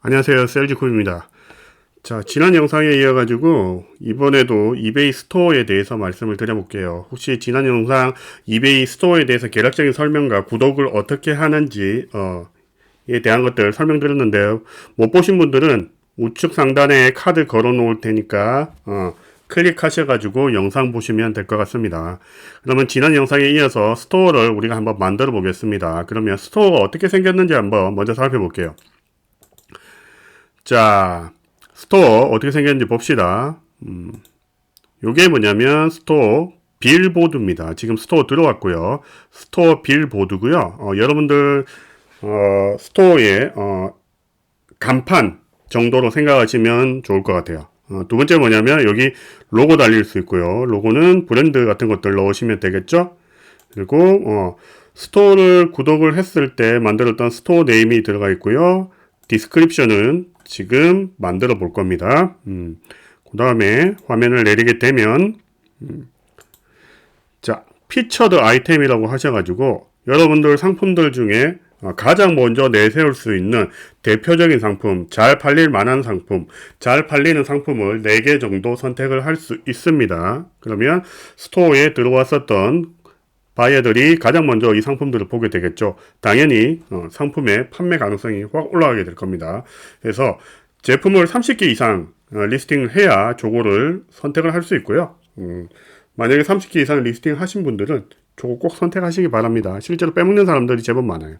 안녕하세요. 셀지코입니다. 자, 지난 영상에 이어가지고 이번에도 이베이 스토어에 대해서 말씀을 드려볼게요. 혹시 지난 영상 이베이 스토어에 대해서 개략적인 설명과 구독을 어떻게 하는지 어, 에 대한 것들 설명드렸는데요. 못 보신 분들은 우측 상단에 카드 걸어 놓을 테니까 어, 클릭하셔가지고 영상 보시면 될 것 같습니다. 그러면 지난 영상에 이어서 스토어를 우리가 한번 만들어 보겠습니다. 그러면 스토어가 어떻게 생겼는지 한번 먼저 살펴볼게요. 자, 스토어 어떻게 생겼는지 봅시다. 음, 요게 뭐냐면 스토어 빌보드입니다. 지금 스토어 들어왔고요. 스토어 빌보드고요. 어, 여러분들 어, 스토어에 어, 간판 정도로 생각하시면 좋을 것 같아요. 어, 두 번째 뭐냐면 여기 로고 달릴 수 있고요. 로고는 브랜드 같은 것들 넣으시면 되겠죠. 그리고 어, 스토어를 구독을 했을 때 만들었던 스토어 네임이 들어가 있고요. 디스크립션은 지금 만들어 볼 겁니다. 음, 그 다음에 화면을 내리게 되면 음, 자 피처드 아이템이라고 하셔가지고 여러분들 상품들 중에 어, 가장 먼저 내세울 수 있는 대표적인 상품, 잘 팔릴 만한 상품, 잘 팔리는 상품을 4개 정도 선택을 할 수 있습니다. 그러면 스토어에 들어왔었던 바이어들이 가장 먼저 이 상품들을 보게 되겠죠. 당연히 어, 상품의 판매 가능성이 확 올라가게 될 겁니다. 그래서 제품을 30개 이상 어, 리스팅을 해야 저거를 선택을 할 수 있고요. 음, 만약에 30개 이상 리스팅 하신 분들은 저거 꼭 선택하시기 바랍니다. 실제로 빼먹는 사람들이 제법 많아요.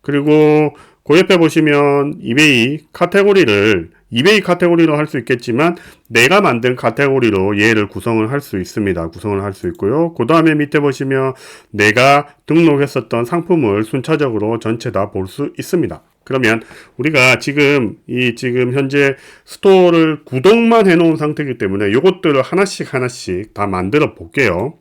그리고 그 옆에 보시면 이베이 카테고리를 이베이 카테고리로 할 수 있겠지만 내가 만든 카테고리로 얘를 구성을 할 수 있습니다. 구성을 할 수 있고요. 그 다음에 밑에 보시면 내가 등록했었던 상품을 순차적으로 전체 다 볼 수 있습니다. 그러면 우리가 지금 이 지금 현재 스토어를 구독만 해놓은 상태이기 때문에 이것들을 하나씩 하나씩 다 만들어 볼게요.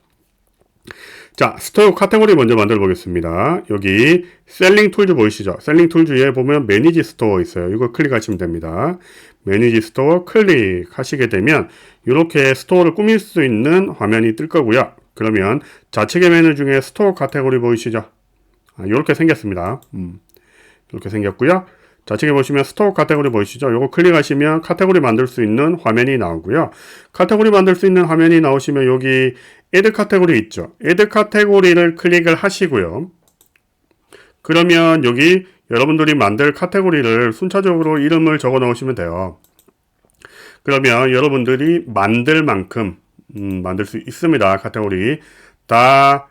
자, 스토어 카테고리 먼저 만들어 보겠습니다. 여기 셀링 툴즈 보이시죠? 셀링 툴즈에 보면 매니지 스토어 있어요. 이거 클릭하시면 됩니다. 매니지 스토어 클릭하시게 되면 이렇게 스토어를 꾸밀 수 있는 화면이 뜰 거고요. 그러면 좌측의 메뉴 중에 스토어 카테고리 보이시죠? 아, 이렇게 생겼습니다. 음, 이렇게 생겼고요. 좌측에 보시면 스토어 카테고리 보이시죠? 이거 클릭하시면 카테고리 만들 수 있는 화면이 나오고요. 카테고리 만들 수 있는 화면이 나오시면 여기 애드 카테고리 있죠. 애드 카테고리를 클릭을 하시고요. 그러면 여기 여러분들이 만들 카테고리를 순차적으로 이름을 적어 넣으시면 돼요. 그러면 여러분들이 만들 만큼 음, 만들 수 있습니다. 카테고리 다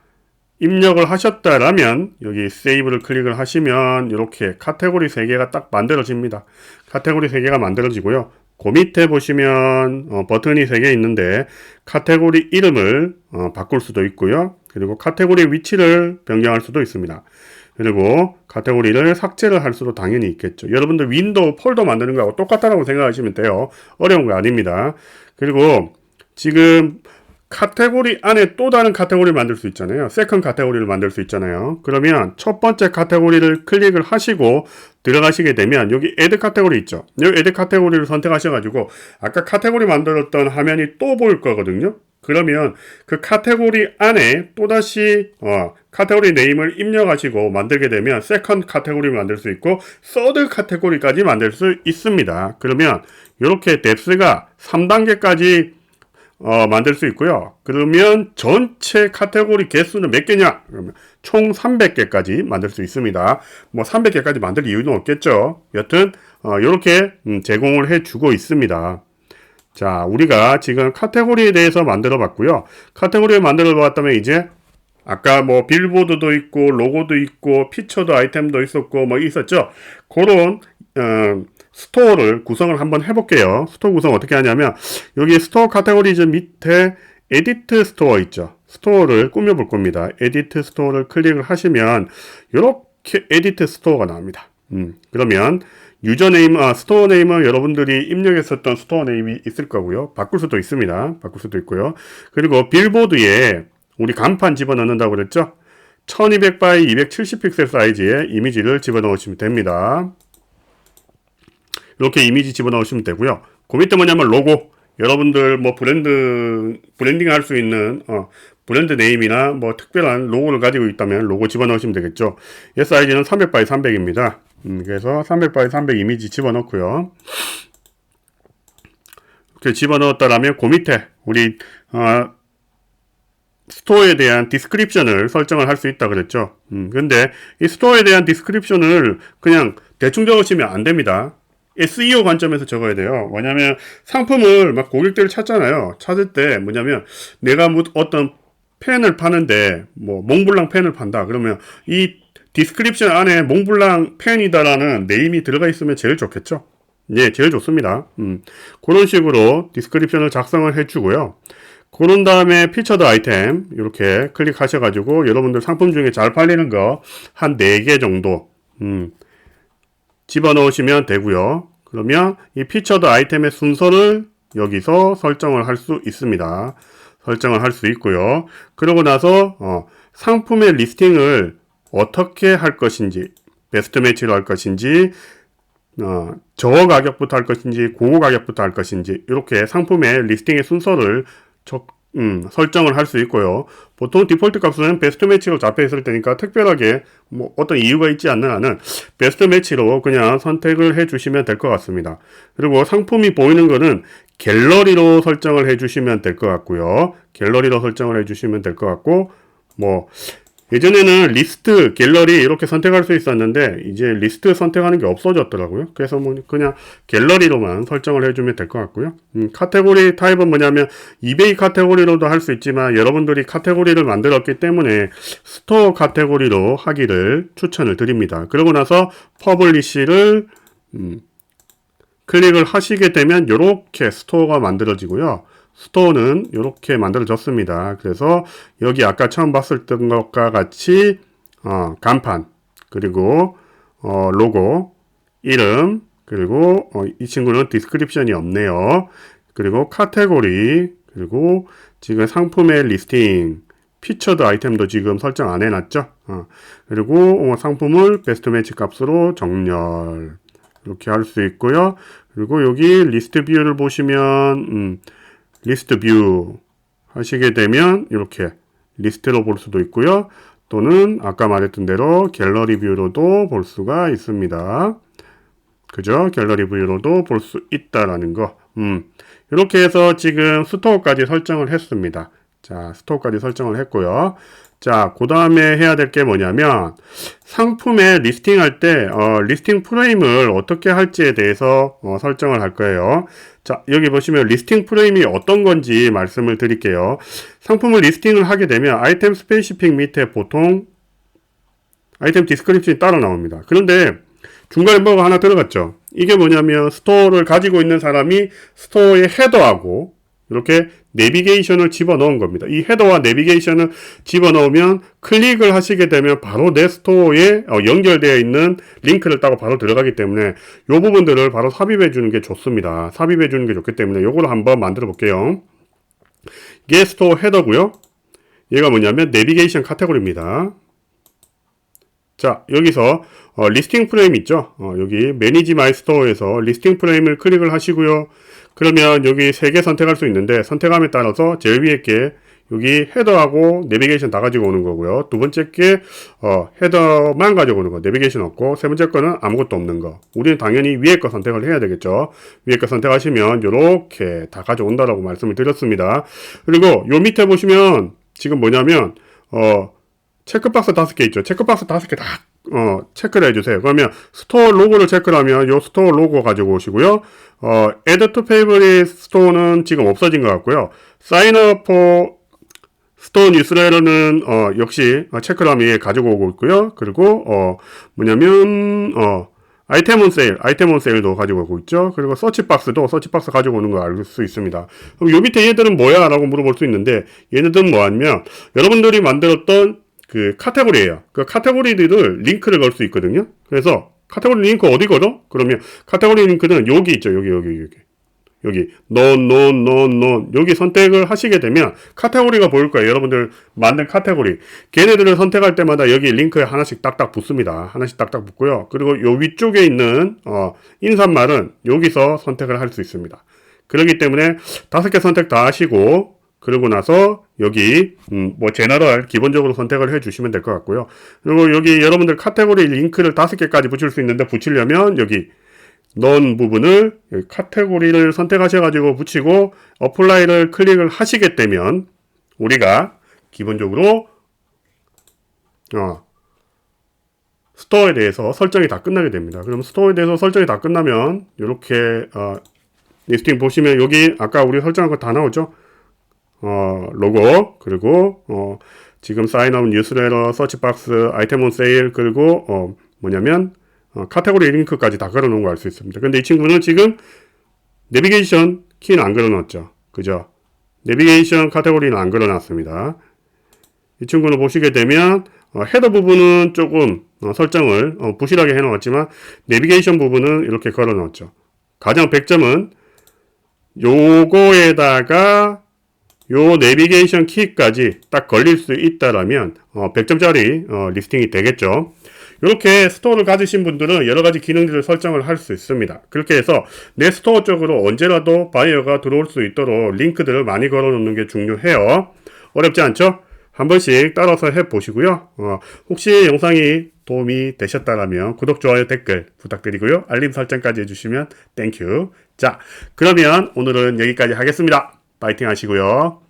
입력을 하셨다라면 여기 세이브를 클릭을 하시면 이렇게 카테고리 3개가 딱 만들어집니다. 카테고리 3개가 만들어지고요. 그 밑에 보시면 어, 버튼이 3개 있는데 카테고리 이름을 어, 바꿀 수도 있고요. 그리고 카테고리 위치를 변경할 수도 있습니다. 그리고 카테고리를 삭제를 할 수도 당연히 있겠죠. 여러분들 윈도우 폴더 만드는 거하고 똑같다고 생각하시면 돼요. 어려운 거 아닙니다. 그리고 지금 카테고리 안에 또 다른 카테고리를 만들 수 있잖아요. 세컨 카테고리를 만들 수 있잖아요. 그러면 첫 번째 카테고리를 클릭을 하시고 들어가시게 되면 여기 애드 카테고리 있죠. 여기 애드 카테고리를 선택하셔가지고 아까 카테고리 만들었던 화면이 또 보일 거거든요. 그러면 그 카테고리 안에 또다시 어, 카테고리 네임을 입력하시고 만들게 되면 세컨 카테고리를 만들 수 있고 서드 카테고리까지 만들 수 있습니다. 그러면 이렇게 뎁스가 3단계까지 어, 만들 수 있고요. 그러면 전체 카테고리 개수는 몇 개냐? 그러면 총 300개까지 만들 수 있습니다. 뭐 300개까지 만들 이유는 없겠죠. 여튼 어, 이렇게 음, 제공을 해주고 있습니다. 자, 우리가 지금 카테고리에 대해서 만들어 봤고요. 카테고리를 만들어 봤다면 이제 아까 뭐 빌보드도 있고 로고도 있고 피처도 아이템도 있었고 뭐 있었죠. 그런 어, 스토어를 구성을 한번 해볼게요. 스토어 구성 어떻게 하냐면 여기 스토어 카테고리즈 밑에 에디트 스토어 있죠. 스토어를 꾸며볼 겁니다. 에디트 스토어를 클릭을 하시면 이렇게 에디트 스토어가 나옵니다. 음, 그러면 유저 네임, 아, 스토어 네임은 여러분들이 입력했었던 스토어 네임이 있을 거고요. 바꿀 수도 있습니다. 바꿀 수도 있고요. 그리고 빌보드에 우리 간판 집어넣는다고 그랬죠? 1200바이 270 픽셀 사이즈의 이미지를 집어넣으시면 됩니다. 이렇게 이미지 집어넣으시면 되고요. 그 밑에 뭐냐면 로고. 여러분들 뭐 브랜드 브랜딩 할 수 있는 어, 브랜드 네임이나 뭐 특별한 로고를 가지고 있다면 로고 집어넣으시면 되겠죠. 얘 사이즈는 300 x 300입니다. 음, 그래서 300바이 300 이미지 집어넣고요. 이렇게 집어넣었다라면 그 밑에 우리 어, 스토어에 대한 디스크립션을 설정을 할 수 있다 그랬죠. 음, 근데 이 스토어에 대한 디스크립션을 그냥 대충 적으시면 안 됩니다. SEO 관점에서 적어야 돼요. 뭐냐면 상품을 막 고객들을 찾잖아요. 찾을 때 뭐냐면 내가 뭐 어떤 펜을 파는데 뭐 몽블랑 펜을 판다. 그러면 이 디스크립션 안에 몽블랑 펜이다라는 네임이 들어가 있으면 제일 좋겠죠. 예, 제일 좋습니다. 음, 그런 식으로 디스크립션을 작성을 해주고요. 그런 다음에 피처드 아이템 이렇게 클릭하셔가지고 여러분들 상품 중에 잘 팔리는 거 한 4개 정도 음, 집어넣으시면 되고요. 그러면 이 피처드 아이템의 순서를 여기서 설정을 할 수 있습니다. 설정을 할 수 있고요. 그러고 나서 어, 상품의 리스팅을 어떻게 할 것인지 베스트 매치로 할 것인지 어, 저어 가격부터 할 것인지 고고 가 격부터 할 것인지 이렇게 상품의 리스팅의 순서를 적, 음, 설정을 할 수 있고요. 보통 디폴트 값은 베스트 매치로 잡혀 있을 테니까 특별하게 뭐 어떤 이유가 있지 않는 한은 베스트 매치로 그냥 선택을 해 주시면 될 것 같습니다. 그리고 상품이 보이는 거는 갤러리로 설정을 해 주시면 될 것 같고요. 갤러리로 설정을 해 주시면 될 것 같고 뭐 예전에는 리스트, 갤러리 이렇게 선택할 수 있었는데 이제 리스트 선택하는 게 없어졌더라고요. 그래서 뭐 그냥 갤러리로만 설정을 해주면 될 것 같고요. 음, 카테고리 타입은 뭐냐면 이베이 카테고리로도 할 수 있지만 여러분들이 카테고리를 만들었기 때문에 스토어 카테고리로 하기를 추천을 드립니다. 그러고 나서 퍼블리시를 음, 클릭을 하시게 되면 이렇게 스토어가 만들어지고요. 스토어는 이렇게 만들어졌습니다. 그래서 여기 아까 처음 봤을 것과 같이 어, 간판 그리고 어, 로고 이름 그리고 어, 이 친구는 디스크립션이 없네요. 그리고 카테고리 그리고 지금 상품의 리스팅 피처드 아이템도 지금 설정 안 해놨죠. 어, 그리고 어, 상품을 베스트 매치 값으로 정렬 이렇게 할 수 있고요. 그리고 여기 리스트 뷰를 보시면 음, 리스트 뷰 하시게 되면 이렇게 리스트로 볼 수도 있고요. 또는 아까 말했던 대로 갤러리 뷰로도 볼 수가 있습니다. 그죠? 갤러리 뷰로도 볼 수 있다라는 거. 음. 이렇게 해서 지금 스토어까지 설정을 했습니다. 자, 스토어까지 설정을 했고요. 자, 그 다음에 해야 될 게 뭐냐면 상품에 리스팅할 때 어, 리스팅 프레임을 어떻게 할지에 대해서 어, 설정을 할 거예요. 자, 여기 보시면 리스팅 프레임이 어떤 건지 말씀을 드릴게요. 상품을 리스팅을 하게 되면 아이템 스페시픽 밑에 보통 아이템 디스크립션이 따로 나옵니다. 그런데 중간에 뭐가 하나 들어갔죠. 이게 뭐냐면 스토어를 가지고 있는 사람이 스토어의 헤더하고 이렇게 내비게이션을 집어넣은 겁니다. 이 헤더와 내비게이션을 집어넣으면 클릭을 하시게 되면 바로 내 스토어에 어, 연결되어 있는 링크를 따고 바로 들어가기 때문에 이 부분들을 바로 삽입해 주는 게 좋습니다. 삽입해 주는 게 좋기 때문에 이걸 한번 만들어 볼게요. 이게 스토어 헤더고요. 얘가 뭐냐면 내비게이션 카테고리입니다. 자, 여기서 어, 리스팅 프레임 있죠? 어, 여기 매니지 마이 스토어에서 리스팅 프레임을 클릭을 하시고요. 그러면 여기 세 개 선택할 수 있는데 선택함에 따라서 제일 위에 게 여기 헤더하고 내비게이션 다 가지고 오는 거고요. 두 번째 게 어, 헤더만 가지고 오는 거, 내비게이션 없고 세 번째 거는 아무것도 없는 거. 우리는 당연히 위에 거 선택을 해야 되겠죠. 위에 거 선택하시면 이렇게 다 가져온다라고 말씀을 드렸습니다. 그리고 요 밑에 보시면 지금 뭐냐면 어, 체크박스 다섯 개 있죠. 체크박스 다섯 개 다 어, 체크를 해주세요. 그러면 스토어 로고를 체크를 하면 요 스토어 로고 가지고 오시고요. 어, add to favorite 스토어는 지금 없어진 것 같고요. sign up for 스토어 뉴스레터는 어, 역시 어, 하면 가지고 오고 있고요. 그리고 어, 뭐냐면 어, 아이템 온 세일, 아이템 온 세일도 가지고 오고 있죠. 그리고 서치박스도 서치박스 가지고 오는 걸알수 있습니다. 그럼 요 밑에 얘들은 뭐야? 라고 물어볼 수 있는데 얘네들은 뭐냐면 여러분들이 만들었던 그 카테고리예요. 그 카테고리들을 링크를 걸 수 있거든요. 그래서 카테고리 링크 어디 걸어? 그러면 카테고리 링크는 여기 있죠. 여기 여기 여기. 여기 non, non 여기 선택을 하시게 되면 카테고리가 보일 거예요. 여러분들 만든 카테고리. 걔네들을 선택할 때마다 여기 링크에 하나씩 딱딱 붙습니다. 하나씩 딱딱 붙고요. 그리고 요 위쪽에 있는 어, 인사말은 여기서 선택을 할 수 있습니다. 그렇기 때문에 다섯 개 선택 다 하시고 그러고 나서 여기 음, 뭐 제너럴 기본적으로 선택을 해 주시면 될 것 같고요. 그리고 여기 여러분들 카테고리 링크를 다섯 개까지 붙일 수 있는데 붙이려면 여기 넣은 부분을 여기 카테고리를 선택하셔 가지고 붙이고 어플라이를 클릭을 하시게 되면 우리가 기본적으로 어, 스토어에 대해서 설정이 다 끝나게 됩니다. 그럼 스토어에 대해서 설정이 다 끝나면 이렇게 어, 리스팅 보시면 여기 아까 우리 설정한 거 다 나오죠. 어, 로고 그리고 어, 지금 사인업 뉴스레터 서치박스 아이템 온 세일 그리고 어, 뭐냐면 어, 카테고리 링크까지 다 걸어놓은 거 알 수 있습니다. 근데 이 친구는 지금 내비게이션 키는 안 걸어놨죠. 그죠? 내비게이션 카테고리는 안 걸어놨습니다. 이 친구는 보시게 되면 어, 헤더 부분은 조금 어, 설정을 어, 부실하게 해놓았지만 내비게이션 부분은 이렇게 걸어놨죠. 가장 100점은 요거에다가 요 내비게이션 키까지 딱 걸릴 수 있다라면 어, 100점짜리 어, 리스팅이 되겠죠. 이렇게 스토어를 가지신 분들은 여러 가지 기능들을 설정을 할 수 있습니다. 그렇게 해서 내 스토어 쪽으로 언제라도 바이어가 들어올 수 있도록 링크들을 많이 걸어 놓는 게 중요해요. 어렵지 않죠? 한 번씩 따라서 해 보시고요. 어, 혹시 영상이 도움이 되셨다라면 구독, 좋아요, 댓글 부탁드리고요. 알림 설정까지 해주시면 땡큐. 자, 그러면 오늘은 여기까지 하겠습니다. 파이팅 하시고요.